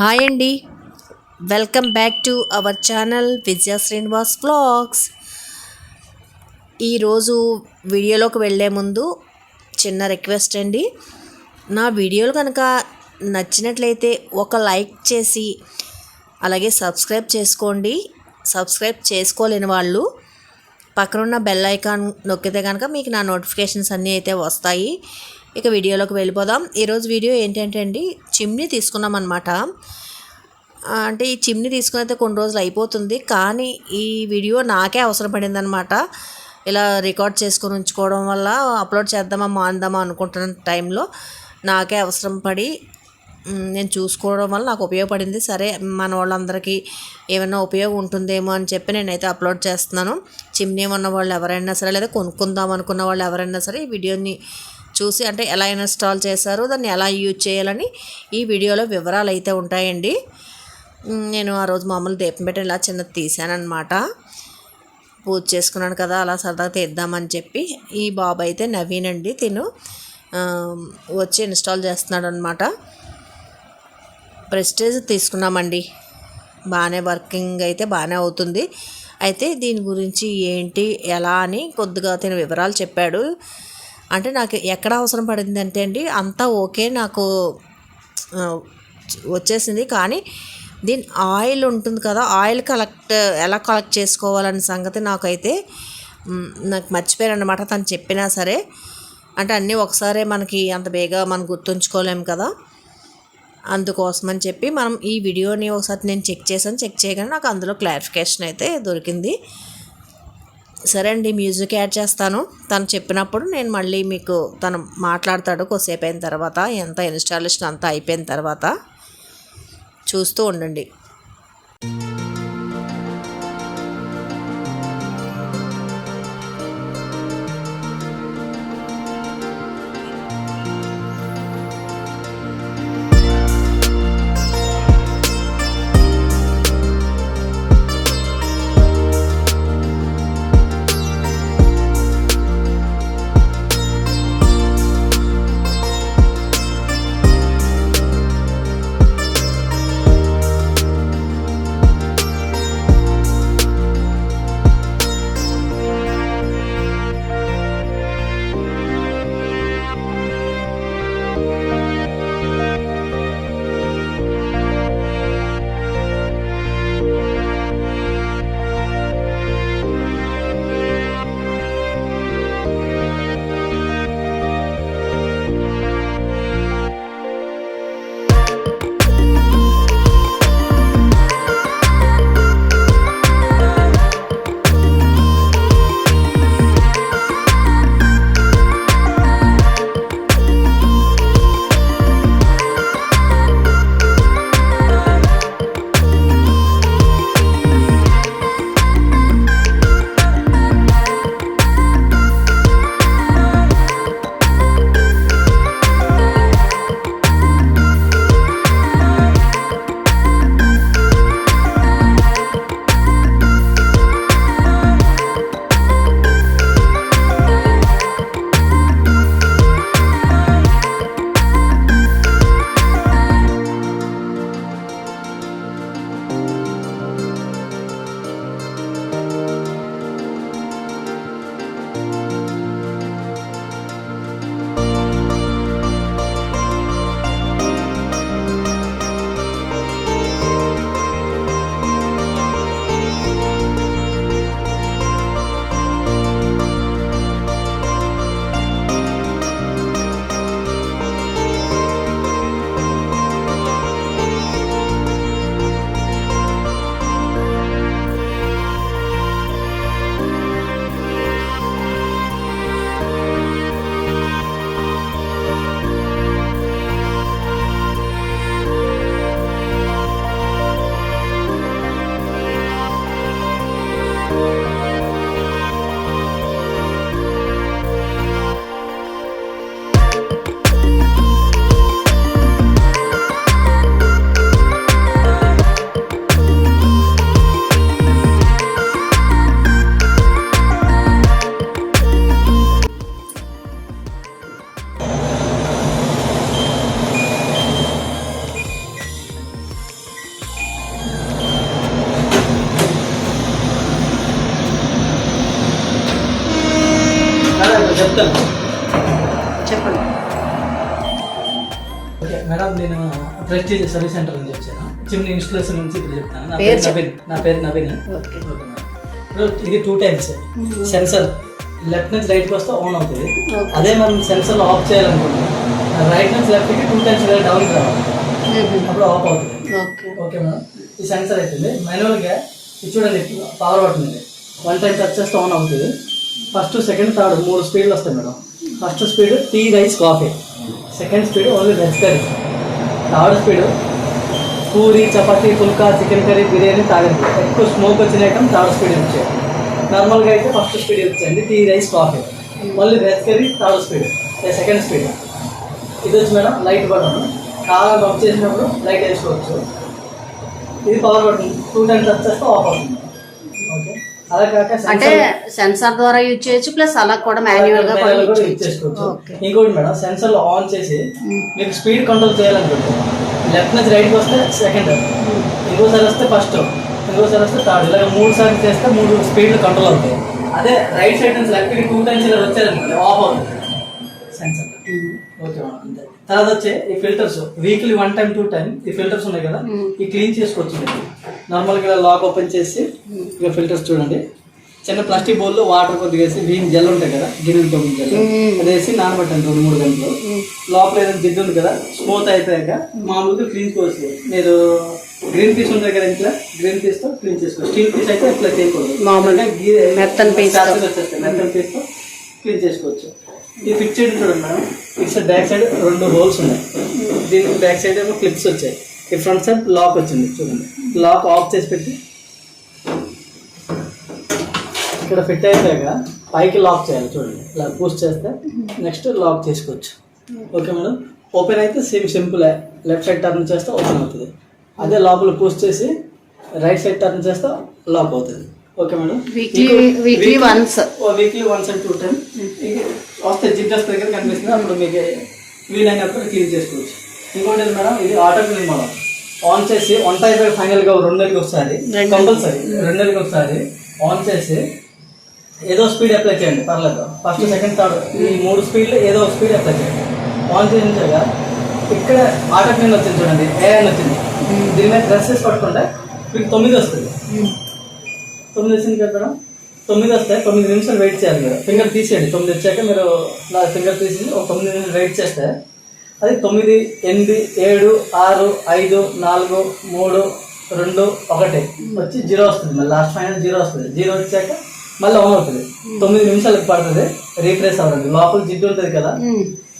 Hi అండి. Welcome back to our channel Vijaya Srinivas vlogs. ఈరోజు వీడియోలోకి వెళ్ళే ముందు చిన్న రిక్వెస్ట్ అండి. నా వీడియోలు కనుక నచ్చినట్లయితే ఒక లైక్ చేసి అలాగే సబ్స్క్రైబ్ చేసుకోండి. సబ్స్క్రైబ్ చేసుకోలేని వాళ్ళు పక్కనున్న బెల్ ఐకాన్ నొక్కితే కనుక మీకు నా నోటిఫికేషన్స్ అన్నీ అయితే వస్తాయి. ఇక వీడియోలోకి వెళ్ళిపోదాం. ఈరోజు వీడియో ఏంటంటే అండి చిమ్నీ తీసుకున్నాం అనమాట అంటే ఈ చిమ్నీ తీసుకుని అయితే కొన్ని రోజులు అయిపోతుంది కానీ ఈ వీడియో నాకే అవసరం పడింది అనమాట ఇలా రికార్డ్ చేసుకొని ఉంచుకోవడం వల్ల అప్లోడ్ చేద్దామా మాందామా అనుకుంటున్న టైంలో నాకే అవసరం పడి నేను చూసుకోవడం వల్ల నాకు ఉపయోగపడింది. సరే మన వాళ్ళందరికీ ఏమైనా ఉపయోగం ఉంటుందేమో అని చెప్పి నేనైతే అప్లోడ్ చేస్తున్నాను. చిమ్నీ ఉన్న వాళ్ళు ఎవరైనా సరే లేదా కొనుక్కుందాం అనుకున్న వాళ్ళు ఎవరైనా సరే ఈ వీడియోని చూసి అంటే ఎలా ఇన్స్టాల్ చేశారో దాన్ని ఎలా యూజ్ చేయాలని ఈ వీడియోలో వివరాలు అయితే ఉంటాయండి. నేను ఆ రోజు మామూలు దీపం పెట్టి ఇలా చిన్నది తీసానమాట పూజ చేసుకున్నాను కదా అలా సరదాగా తీద్దామని చెప్పి ఈ బాబు అయితే నవీన్ అండి తిను వచ్చి ఇన్స్టాల్ చేస్తున్నాడు అనమాట ప్రెస్టేజ్ తీసుకున్నామండి. బాగానే వర్కింగ్ అయితే బాగానే అవుతుంది. అయితే దీని గురించి ఏంటి ఎలా అని కొద్దిగా తిన వివరాలు చెప్పాడు. అంటే నాకు ఎక్కడ అవసరం పడింది అంటే అండి అంతా ఓకే నాకు వచ్చేసింది. కానీ దీని ఆయిల్ ఉంటుంది కదా ఆయిల్ కలెక్ట్ ఎలా కలెక్ట్ చేసుకోవాలనే సంగతి నాకైతే నాకు మర్చిపోయాను అనమాట తను చెప్పినా సరే అంటే అన్నీ ఒకసారే మనకి అంత బేగా మనం గుర్తుంచుకోలేము కదా. అందుకోసమని చెప్పి మనం ఈ వీడియోని ఒకసారి నేను చెక్ చేశాను. చెక్ చేయగానే నాకు అందులో క్లారిఫికేషన్ అయితే దొరికింది. సరే అండి మ్యూజిక్ యాడ్ చేస్తాను. తను చెప్పినప్పుడు నేను మళ్ళీ మీకు తను మాట్లాడతాడు కొద్దిసేపు అయిన తర్వాత ఎంత ఇన్స్టాలేషన్ అంతా అయిపోయిన తర్వాత చూస్తూ ఉండండి. మేడం నేను ప్రెస్టీజ్ సర్వీస్ సెంటర్ నుంచి వచ్చాను. చిన్న ఇన్స్టాలేషన్ నుంచి ఇప్పుడు చెప్తాను. నా పేరు నవీన్. నా పేరు నవీన్. ఇది టూ టైమ్స్ సెన్సర్ లెఫ్ట్ నుంచి రైట్కి వస్తే ఆన్ అవుతుంది. అదే మనం సెన్సర్ ఆఫ్ చేయాలనుకుంటున్నాం. రైట్ నుంచి లెఫ్ట్కి టూ టైమ్స్ డౌన్ రావాలి. అప్పుడు ఆఫ్ అవుతుంది. ఓకే. మేడం. ఈ సెన్సర్ అవుతుంది మాన్యువల్గా ఇది చూడండి పవర్ ఉంది. వన్ టైం టచ్ చేస్తే ఆన్ అవుతుంది. ఫస్ట్ సెకండ్ థర్డ్ మూడు స్పీడ్లు వస్తాయి madam. First speed tea rice coffee second speed only veg curry third speed puri chapati phulka chicken curry biryani తాగండి. ఎక్కువ స్మోక్ వచ్చిన ఐటమ్ థర్డ్ స్పీడ్ ఇచ్చాయి నార్మల్గా అయితే ఫస్ట్ స్పీడ్ ఇచ్చేయండి. టీ రైస్ కాఫీ మళ్ళీ veg curry third speed second speed ఇది వచ్చి మేడం లైట్ బటన్ కాలం ఆఫ్ చేసినప్పుడు లైట్ వేసుకోవచ్చు. ఇది power button two times touch చేస్తే ఆఫ్ అవుతుంది. అంటే సెన్సార్ ద్వారా యూజ్ చేయొచ్చు ప్లస్ అలా కూడా మాన్యువల్గా కూడా యూజ్ చేసుకోవచ్చు. ఇంకోటి మేడం సెన్సర్ ఆన్ చేసి మీకు స్పీడ్ కంట్రోల్ చేయాలనుకుంటే లెఫ్ట్ నుంచి రైట్ వస్తే సెకండ్ ఇంకోసారి వస్తే ఫస్ట్ ఇంకోసారి వస్తే థర్డ్ ఇలా మూడు సార్లు చేస్తే మూడు స్పీడ్లు కంట్రోల్ అవుతాయి. అదే రైట్ సైడ్ నుంచి లెఫ్ట్కి టూ టైమ్స్ ఇలా వచ్చారనుకోండి ఆఫ్ అవుతుంది. సెన్సర్ ఓకే మేడం అంతే. తర్వాత వచ్చే ఈ filters weekly one time two time ఈ ఫిల్టర్స్ ఉన్నాయి కదా ఈ క్లీన్ చేసుకోవచ్చు నార్మల్గా ఇలా లాక్ ఓపెన్ చేసి ఇక ఫిల్టర్స్ చూడండి. చిన్న ప్లాస్టిక్ బౌల్లో వాటర్ కొద్దిగా వేసి వీన్ జెల్ ఉంటాయి కదా గిన్నెలు తొమ్మిది జెల్ అది వేసి నానబెట్టండి రెండు మూడు గంటలు. లోపల ఏదైనా జిడ్డు ఉంది కదా స్మూత్ అయిపోయాక మామూలుగా క్లీన్ చేసుకోవచ్చు మీరు గ్రీన్ పీస్ ఉంటాయి కదా ఇంట్లో గ్రీన్ పీస్తో క్లీన్ చేసుకోవచ్చు స్టీల్ పీస్ అయితే ఇట్లా చేయకూడదు. మామూలుగా మెత్తని తో. వచ్చేస్తాయి మెత్తన్ పీస్తో క్లీన్ చేసుకోవచ్చు. ఈ ఫిక్స్ చేయడం చూడండి మేడం. ఫిక్స్ బ్యాక్ సైడ్ రెండు హోల్స్ ఉన్నాయి. దీనికి బ్యాక్ సైడ్ ఏమో క్లిప్స్ వచ్చాయి. ఈ ఫ్రంట్ సైడ్ లాక్ వచ్చింది చూడండి. లాక్ ఆఫ్ చేసి పెట్టి ఇక్కడ ఫిట్ అయిపోయాక పైకి లాక్ చేయాలి చూడండి. ఇలా పూస్ చేస్తే నెక్స్ట్ లాక్ చేసుకోవచ్చు. ఓకే మేడం ఓపెన్ అయితే same simple left side turn చేస్తే ఓపెన్ అవుతుంది. అదే లోపల పూస్ చేసి రైట్ సైడ్ టర్న్ చేస్తే లాక్ అవుతుంది. Okay madam weekly once. Weekly once and two time వస్తే జిడ్ వస్తుంది కదా కనిపిస్తుంది అప్పుడు మీకు వీలైనప్పుడు క్లీన్ చేసుకోవచ్చు. ఇంకోటి ఏంటి మేడం ఇది ఆటో క్లీన్ మోడల్ ఆన్ చేసి వంట అయిపోయి ఫైనల్గా రెండు నెలలకి ఒకసారి కంపల్సరీ రెండు నెలలకి ఒకసారి ఆన్ చేసి ఏదో స్పీడ్ అప్లై చేయండి పర్లేదు. ఫస్ట్ సెకండ్ థర్డ్ ఈ మూడు స్పీడ్లు ఏదో ఒక స్పీడ్ అప్లై చేయండి ఆన్ చేయించాక ఇక్కడ ఆటో క్లీన్ వచ్చింది చూడండి ఏఐన్ వచ్చింది. దీని మీద డ్రెస్ వేసి పట్టుకుంటే మీకు తొమ్మిది వస్తుంది. తొమ్మిది వచ్చింది కదా తొమ్మిది వస్తే తొమ్మిది నిమిషాలు వెయిట్ చేయాలి మీరు. ఫింగర్ తీసేయండి. తొమ్మిది వచ్చాక మీరు నా ఫింగర్ తీసి ఒక తొమ్మిది నిమిషాలు వెయిట్ చేస్తే అది తొమ్మిది ఎనిమిది ఏడు ఆరు ఐదు నాలుగు మూడు రెండు ఒకటి. వచ్చి జీరో వస్తుంది. మళ్ళీ లాస్ట్ ఫైనల్ జీరో వస్తుంది. జీరో వచ్చాక మళ్ళీ ఆన్ అవుతుంది. తొమ్మిది నిమిషాలకు పడుతుంది. రీఫ్రెష్ అవ్వడానికి. లోపల జిడ్డు ఉంటుంది కదా?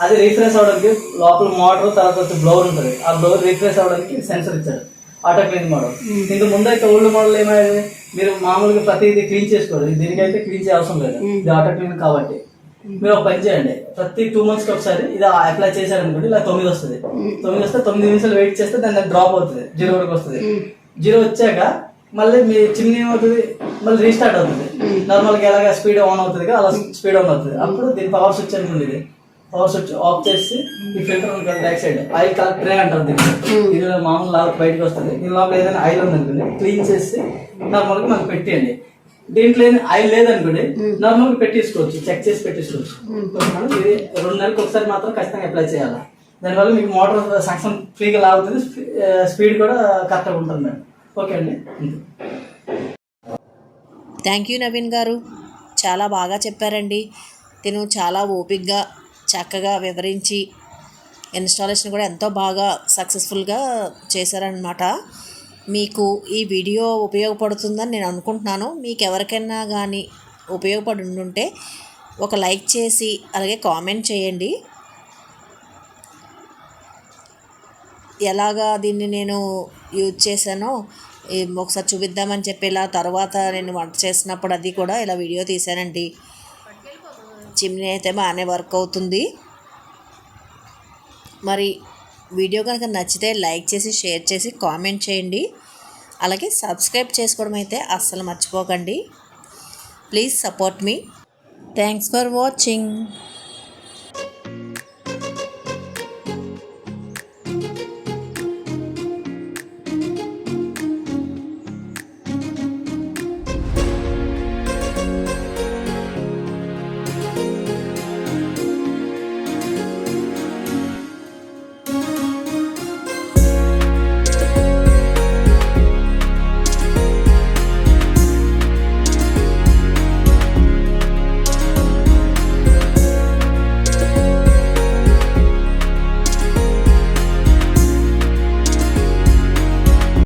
అది రీఫ్రెష్ అవ్వడానికి లోపల మోటార్ తర్వాత వచ్చి బ్లౌర్ ఉంటుంది. ఆ బ్లౌర్ రీఫ్రెష్ అవ్వడానికి సెన్సర్ ఇచ్చాడు. ఆటో క్లీన్ మోడల్ ఇంత ముందు అయితే ఓల్డ్ మోడల్ ఏమైంది? మీరు మామూలుగా ప్రతిదీ క్లీన్ చేసుకోరు. దీనికైతే క్లీన్ చేయ అవసరం లేదు. ఇది ఆటో క్లీన్ కాబట్టి. మీరు ఒక పని చేయండి. ప్రతి టూ మంత్స్కి ఒకసారి ఇది అప్లై చేశారనుకోండి ఇలా తొమ్మిది వస్తుంది. తొమ్మిది వస్తే తొమ్మిది నిమిషాలు వెయిట్ చేస్తే దాని డ్రాప్ అవుతుంది. జీరో వరకు వస్తుంది. జీరో వచ్చాక మళ్ళీ మీ చిమ్నీ ఏమవుతుంది? మళ్ళీ రీస్టార్ట్ అవుతుంది. నార్మల్గా ఎలాగ స్పీడ్ ఆన్ అవుతుంది కదా అలా స్పీడ్ ఆన్ అవుతుంది. అప్పుడు దీని పవర్ స్విచ్ అనుకోండి ఇది పవర్ స్విచ్ ఆఫ్ చేసి ఈ ఫిల్టర్ ఉంటుంది back side oil colour tray అంటారు దీన్ని. ఇది మామూలు లాగా బయటకు వస్తుంది. దీని లోపల ఏదైనా ఆయిల్ ఉంది అనుకోండి క్లీన్ చేసి నార్మల్గా మనకు పెట్టేయండి. దీంట్లో ఆయిల్ లేదనుకోండి నార్మల్గా పెట్టేసుకోవచ్చు చెక్ చేసి పెట్టేసుకోవచ్చు. మనం ఇది రెండు నెలలకు ఒకసారి మాత్రం ఖచ్చితంగా అప్లై చేయాలి. దానివల్ల మీకు మోటార్ సక్సెస్ ఫ్రీగా లాగుతుంది స్పీడ్ కూడా కరెక్ట్గా ఉంటుంది మేడం. ఓకే అండి. థ్యాంక్ యూ నవీన్ గారు. చాలా బాగా చెప్పారండి. తిను చాలా ఓపిక్గా చక్కగా వివరించి ఇన్స్టాలేషన్ కూడా ఎంతో బాగా సక్సెస్ఫుల్గా చేశారనమాట మీకు ఈ వీడియో ఉపయోగపడుతుందని నేను అనుకుంటున్నాను. మీకు ఎవరికైనా కానీ ఉపయోగపడి ఉంటే ఒక లైక్ చేసి అలాగే కామెంట్ చేయండి. ఎలాగా దీన్ని నేను యూజ్ చేశానో ఒకసారి చూపిద్దామని చెప్పి ఇలా తర్వాత నేను వంట చేసినప్పుడు అది కూడా ఇలా వీడియో తీశానండి. చిమ్నీ అయితే బాగానే వర్క్ అవుతుంది. మరి వీడియో కనుక నచ్చితే లైక్ చేసి షేర్ చేసి కామెంట్ చేయండి. అలాగే సబ్స్క్రైబ్ చేసుకోవడం అయితే అస్సలు మర్చిపోకండి. Please support me. Thanks for watching.